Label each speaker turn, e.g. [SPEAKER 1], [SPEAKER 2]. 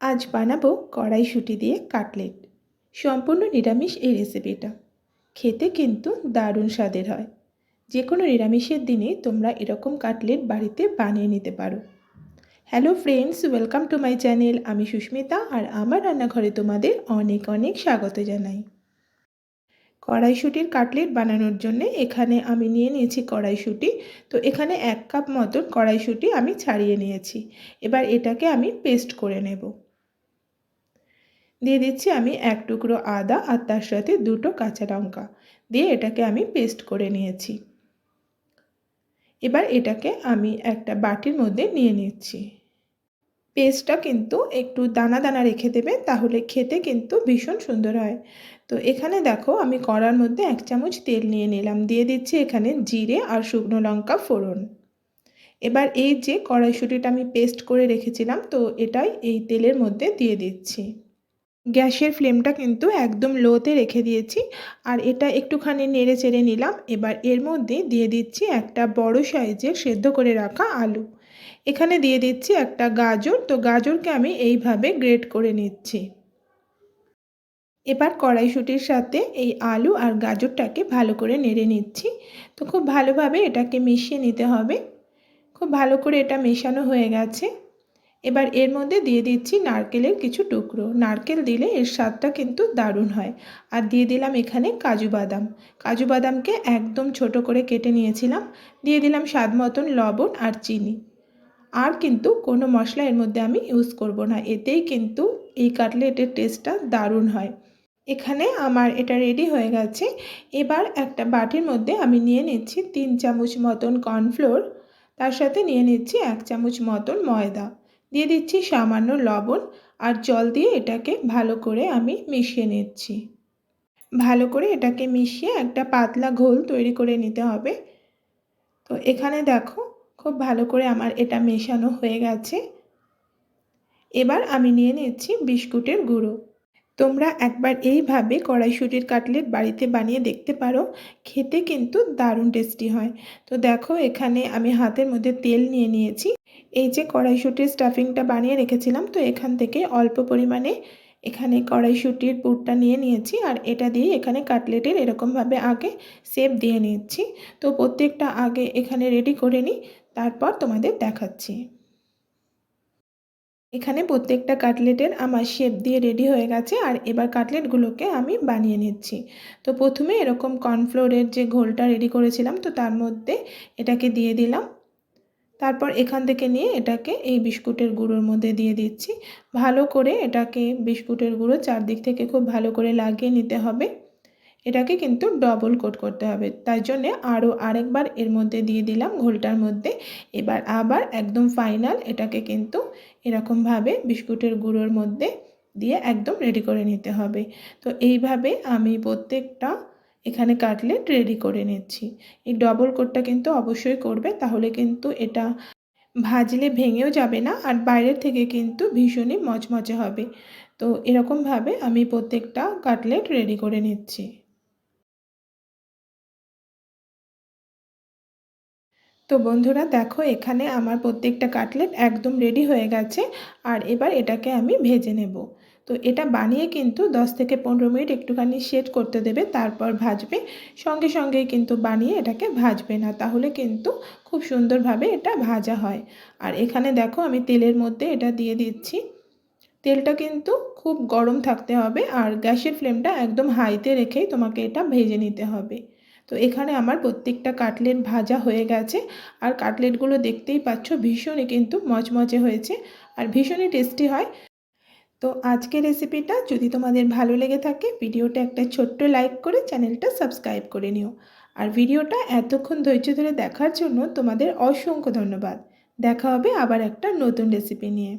[SPEAKER 1] আজ বানাবো কড়াইশুঁটি দিয়ে কাটলেট। সম্পূর্ণ নিরামিষ এই রেসিপিটা খেতে কিন্তু দারুণ স্বাদের হয়। যে কোনো নিরামিষের দিনে তোমরা এরকম কাটলেট বাড়িতে বানিয়ে নিতে পারো। Hello friends welcome to my channel আমি সুস্মিতা আর আমার রান্নাঘরে তোমাদের অনেক অনেক স্বাগত জানাই। কড়াইশুটির কাটলেট বানানোর জন্য এখানে আমি নিয়ে নিয়েছি কড়াইশুঁটি তো এখানে এক কাপ মতন কড়াইশুঁটি আমি ছাড়িয়ে নিয়েছি। এবার এটাকে আমি পেস্ট করে নেব। দিয়ে দিচ্ছি আমি এক টুকরো আদা আর তার সাথে দুটো কাঁচা লঙ্কা। দিয়ে এটাকে আমি পেস্ট করে নিয়েছি। এবার এটাকে আমি একটা বাটির মধ্যে নিয়ে নিচ্ছি। পেস্টটা কিন্তু একটু দানা দানা রেখে দেবে, তাহলে খেতে কিন্তু ভীষণ সুন্দর হয়। তো এখানে দেখো আমি কড়ার মধ্যে এক চামচ তেল নিয়ে নিলাম। দিয়ে দিচ্ছি এখানে জিরে আর শুকনো লঙ্কা ফোড়ন। এবার এই যে কড়াইশুটিটা আমি পেস্ট করে রেখেছিলাম, তো এটাই এই তেলের মধ্যে দিয়ে দিচ্ছি। গ্যাসের ফ্লেমটা কিন্তু একদম লোতে রেখে দিয়েছি। আর এটা একটুখানি নেড়ে চেড়ে নিলাম। এবার এর মধ্যে দিয়ে দিচ্ছি একটা বড় সাইজের সেদ্ধ করে রাখা আলু। এখানে দিয়ে দিচ্ছি একটা গাজর। তো গাজরকে আমি এইভাবে গ্রেট করে নিচ্ছি। এবার কড়াইশুটির সাথে এই আলু আর গাজরটাকে ভালো করে নেড়ে নিচ্ছি। তো খুব ভালোভাবে এটাকে মিশিয়ে নিতে হবে। খুব ভালো করে এটা মেশানো হয়ে গেছে। এবার এর মধ্যে দিয়ে দিচ্ছি নারকেলের কিছু টুকরো। নারকেল দিলে এর স্বাদটা কিন্তু দারুণ হয়। আর দিয়ে দিলাম এখানে কাজু বাদাম। কাজু বাদামকে একদম ছোট করে কেটে নিয়েছিলাম। দিয়ে দিলাম স্বাদ মতন লবণ আর চিনি। আর কিন্তু কোনো মশলা এর মধ্যে আমি ইউজ করব না। এতেই কিন্তু এই কাটলেটের টেস্টটা দারুণ হয়। এখানে আমার এটা রেডি হয়ে গেছে। এবার একটা বাটির মধ্যে আমি নিয়ে নিচ্ছি তিন চামচ মতন কর্নফ্লোর তার সাথে নিয়ে নিচ্ছি এক চামচ মতন ময়দা। দিয়ে দিচ্ছি সামান্য লবণ আর জল দিয়ে এটাকে ভালো করে আমি মিশিয়ে নিচ্ছি। ভালো করে এটাকে মিশিয়ে একটা পাতলা ঘোল তৈরি করে নিতে হবে। তো এখানে দেখো খুব ভালো করে আমার এটা মেশানো হয়ে গেছে। এবার আমি নিয়ে নিচ্ছি বিস্কুটের গুঁড়ো। তোমরা একবার এইভাবে কড়াইশুটির কাটলেট বাড়িতে বানিয়ে দেখতে পারো, খেতে কিন্তু দারুণ টেস্টি হয়। তো দেখো এখানে আমি হাতের মধ্যে তেল নিয়ে নিয়েছি। এই যে কড়াইশুটির স্টাফিংটা বানিয়ে রেখেছিলাম, তো এখান থেকে অল্প পরিমাণে এখানে কড়াইশুটির পুরটা নিয়ে নিয়েছি আর এটা দিয়ে এখানে কাটলেটের এরকমভাবে আগে সেপ দিয়ে নিচ্ছি। তো প্রত্যেকটা আগে এখানে রেডি করে নিই, তারপর তোমাদের দেখাচ্ছি। এখানে প্রত্যেকটা কাটলেটের আমার শেপ দিয়ে রেডি হয়ে গেছে আর এবার কাটলেটগুলোকে আমি বানিয়ে নিচ্ছি। তো প্রথমে এরকম কর্নফ্লোরের যে ঘোলটা রেডি করেছিলাম, তো তার মধ্যে এটাকে দিয়ে দিলাম। তারপর এখান থেকে নিয়ে এটাকে এই বিস্কুটের গুঁড়োর মধ্যে দিয়ে দিচ্ছি। ভালো করে এটাকে বিস্কুটের গুঁড়ো চারদিক থেকে খুব ভালো করে লাগিয়ে নিতে হবে। এটাকে কিন্তু ডবল কোট করতে হবে। তাই জন্যে আরও আরেকবার এর মধ্যে দিয়ে দিলাম ঘোলটার মধ্যে। এবার আবার একদম ফাইনাল এটাকে কিন্তু এরকমভাবে বিস্কুটের গুঁড়োর মধ্যে দিয়ে একদম রেডি করে নিতে হবে। তো এইভাবে আমি প্রত্যেকটা এখানে কাটলেট রেডি করে নিচ্ছি। এই ডবল কোটটা কিন্তু অবশ্যই করবে, তাহলে কিন্তু এটা ভাজলে ভেঙেও যাবে না আর বাইরের থেকে কিন্তু ভীষণই মচমচে হবে। তো এরকমভাবে আমি প্রত্যেকটা কাটলেট রেডি করে নিচ্ছি। তো বন্ধুরা দেখো, এখানে আমার প্রত্যেকটা কাটলেট একদম রেডি হয়ে গেছে আর এবার এটাকে আমি ভেজে নেব। তো এটা বানিয়ে কিন্তু 10 থেকে পনেরো মিনিট একটুখানি সেট করতে দেবে, তারপর ভাজবে। সঙ্গে সঙ্গেই কিন্তু বানিয়ে এটাকে ভাজবে না, তাহলে কিন্তু খুব সুন্দরভাবে এটা ভাজা হয়। আর এখানে দেখো আমি তেলের মধ্যে এটা দিয়ে দিচ্ছি। তেলটা কিন্তু খুব গরম থাকতে হবে আর গ্যাসের ফ্লেমটা একদম হাইতে রেখেই তোমাকে এটা ভেজে নিতে হবে। তো এখানে আমার প্রত্যেকটা কাটলেট ভাজা হয়ে গেছে আর কাটলেটগুলো দেখতেই পাচ্ছ ভীষণই কিন্তু মচমচে হয়েছে। আর ভীষণই টেস্টি হয়। তো আজকের রেসিপিটা যদি তোমাদের ভালো লেগে থাকে ভিডিওটা একটা ছোট্ট লাইক করে চ্যানেলটা সাবস্ক্রাইব করে নিও। আর ভিডিওটা এতক্ষণ ধৈর্য ধরে দেখার জন্য তোমাদের অসংখ্য ধন্যবাদ। দেখা হবে আবার একটা নতুন রেসিপি নিয়ে।